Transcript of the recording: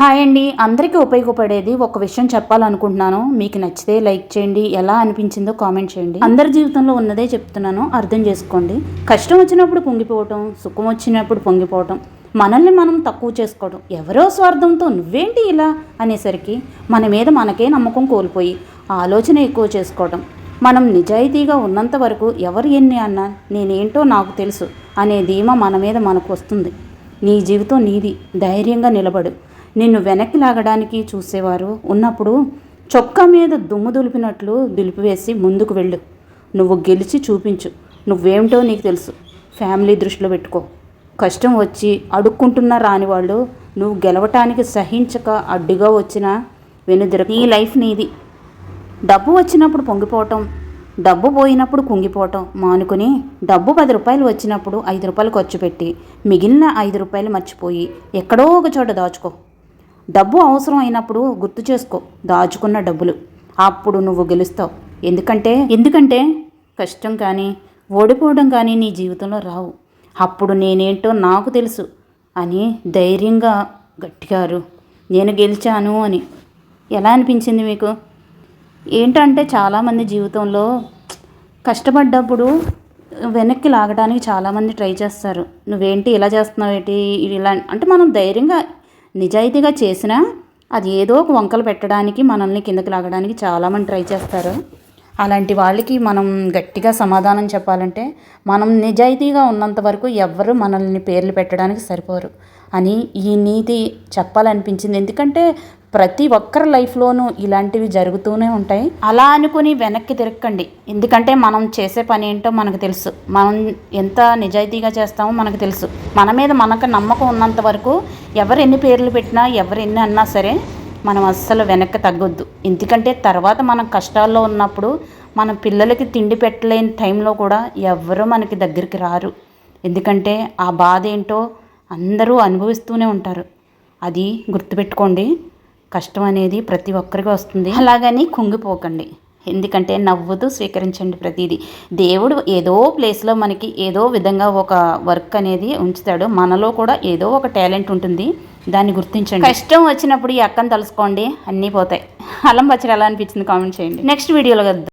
Hi అండి. అందరికీ ఉపయోగపడేది ఒక విషయం చెప్పాలనుకుంటున్నాను. మీకు నచ్చితే లైక్ చేయండి. ఎలా అనిపించిందో కామెంట్ చేయండి. అందరి జీవితంలో ఉన్నదే చెప్తున్నాను. అర్థం చేసుకోండి. కష్టం వచ్చినప్పుడు పొంగిపోవటం సుఖం వచ్చినప్పుడు పొంగిపోవటం మనల్ని మనం తక్కువ చేసుకోవడం ఎవరో స్వార్థంతో నువ్వేంటి ఇలా అనేసరికి మన మీద మనకే నమ్మకం కోల్పోయి ఆలోచన ఎక్కువ చేసుకోవడం మనం నిజాయితీగా ఉన్నంత వరకు ఎవరు ఎన్ని అన్నా నేనేంటో నాకు తెలుసు అనే ధీమా మన మీద మనకు వస్తుంది. నీ జీవితం నీది. ధైర్యంగా నిలబడు. నిన్ను వెనక్కి లాగడానికి చూసేవారు. ఉన్నప్పుడు చొక్కా మీద దుమ్ము దులిపినట్లు దులిపివేసి ముందుకు వెళ్ళు. నువ్వు గెలిచి చూపించు. నువ్వేమిటో నీకు తెలుసు. ఫ్యామిలీ దృష్టిలో పెట్టుకో. కష్టం వచ్చి అడుక్కుంటున్న రాని వాళ్ళు నువ్వు గెలవటానికి సహించక అడ్డుగా వచ్చిన వెనుదిర నీ లైఫ్ నీది. డబ్బు వచ్చినప్పుడు పొంగిపోవటం డబ్బు పోయినప్పుడు కుంగిపోవటం మానుకుని డబ్బు పది రూపాయలు వచ్చినప్పుడు ఐదు రూపాయలు ఖర్చు పెట్టి మిగిలిన ఐదు రూపాయలు మర్చిపోయి ఎక్కడో ఒక చోట దాచుకో. డబ్బు అవసరం అయినప్పుడు గుర్తు చేసుకో దాచుకున్న డబ్బులు. అప్పుడు నువ్వు గెలుస్తావు. ఎందుకంటే ఎందుకంటే కష్టం కానీ ఓడిపోవడం కానీ నీ జీవితంలో రావు. అప్పుడు నేనేంటో నాకు తెలుసు అని ధైర్యంగా గట్టిగారు. నేను గెలిచాను అని. ఎలా అనిపించింది మీకు? ఏంటంటే చాలామంది జీవితంలో కష్టపడ్డప్పుడు వెనక్కి లాగడానికి చాలామంది ట్రై చేస్తారు. నువ్వేంటి ఇలా చేస్తున్నావు ఏంటి ఇలా అంటే మనం ధైర్యంగా నిజాయితీగా చేసినా అది ఏదో ఒక వంకలు పెట్టడానికి మనల్ని కిందకి లాగడానికి చాలామంది ట్రై చేస్తారు. అలాంటి వాళ్ళకి మనం గట్టిగా సమాధానం చెప్పాలంటే మనం నిజాయితీగా ఉన్నంత వరకు ఎవ్వరు మనల్ని పేర్లు పెట్టడానికి సరిపోరు. అని ఈ నీతి చెప్పాలనిపించింది. ఎందుకంటే ప్రతి ఒక్కరి లైఫ్లోనూ ఇలాంటివి జరుగుతూనే ఉంటాయి. అలా అనుకుని వెనక్కి తిరగకండి. ఎందుకంటే మనం చేసే పని ఏంటో మనకు తెలుసు. మనం ఎంత నిజాయితీగా చేస్తామో మనకు తెలుసు. మన మీద మనకు నమ్మకం ఉన్నంత వరకు ఎవరు ఎన్ని పేర్లు పెట్టినా ఎవరు ఎన్ని అన్నా సరే మనం అస్సలు వెనక్కి తగ్గొద్దు. ఎందుకంటే తర్వాత మనం కష్టాల్లో ఉన్నప్పుడు మన పిల్లలకి తిండి పెట్టలేని టైంలో కూడా ఎవరు మనకి దగ్గరికి రారు. ఎందుకంటే ఆ బాధ ఏంటో అందరూ అనుభవిస్తూనే ఉంటారు. అది గుర్తుపెట్టుకోండి. కష్టం అనేది ప్రతి ఒక్కరికి వస్తుంది. అలాగని కుంగిపోకండి. ఎందుకంటే నవ్వుతూ స్వీకరించండి ప్రతిదీ. దేవుడు ఏదో ప్లేస్లో మనకి ఏదో విధంగా ఒక వర్క్ అనేది ఉంచుతాడు. మనలో కూడా ఏదో ఒక టాలెంట్ ఉంటుంది. దాన్ని గుర్తించండి. కష్టం వచ్చినప్పుడు ఈ అక్కని తలుసుకోండి అన్నీ పోతాయి. అల్లం పచ్చడి ఎలా అనిపించింది కామెంట్ చేయండి. నెక్స్ట్ వీడియోలో కలుద్దాం.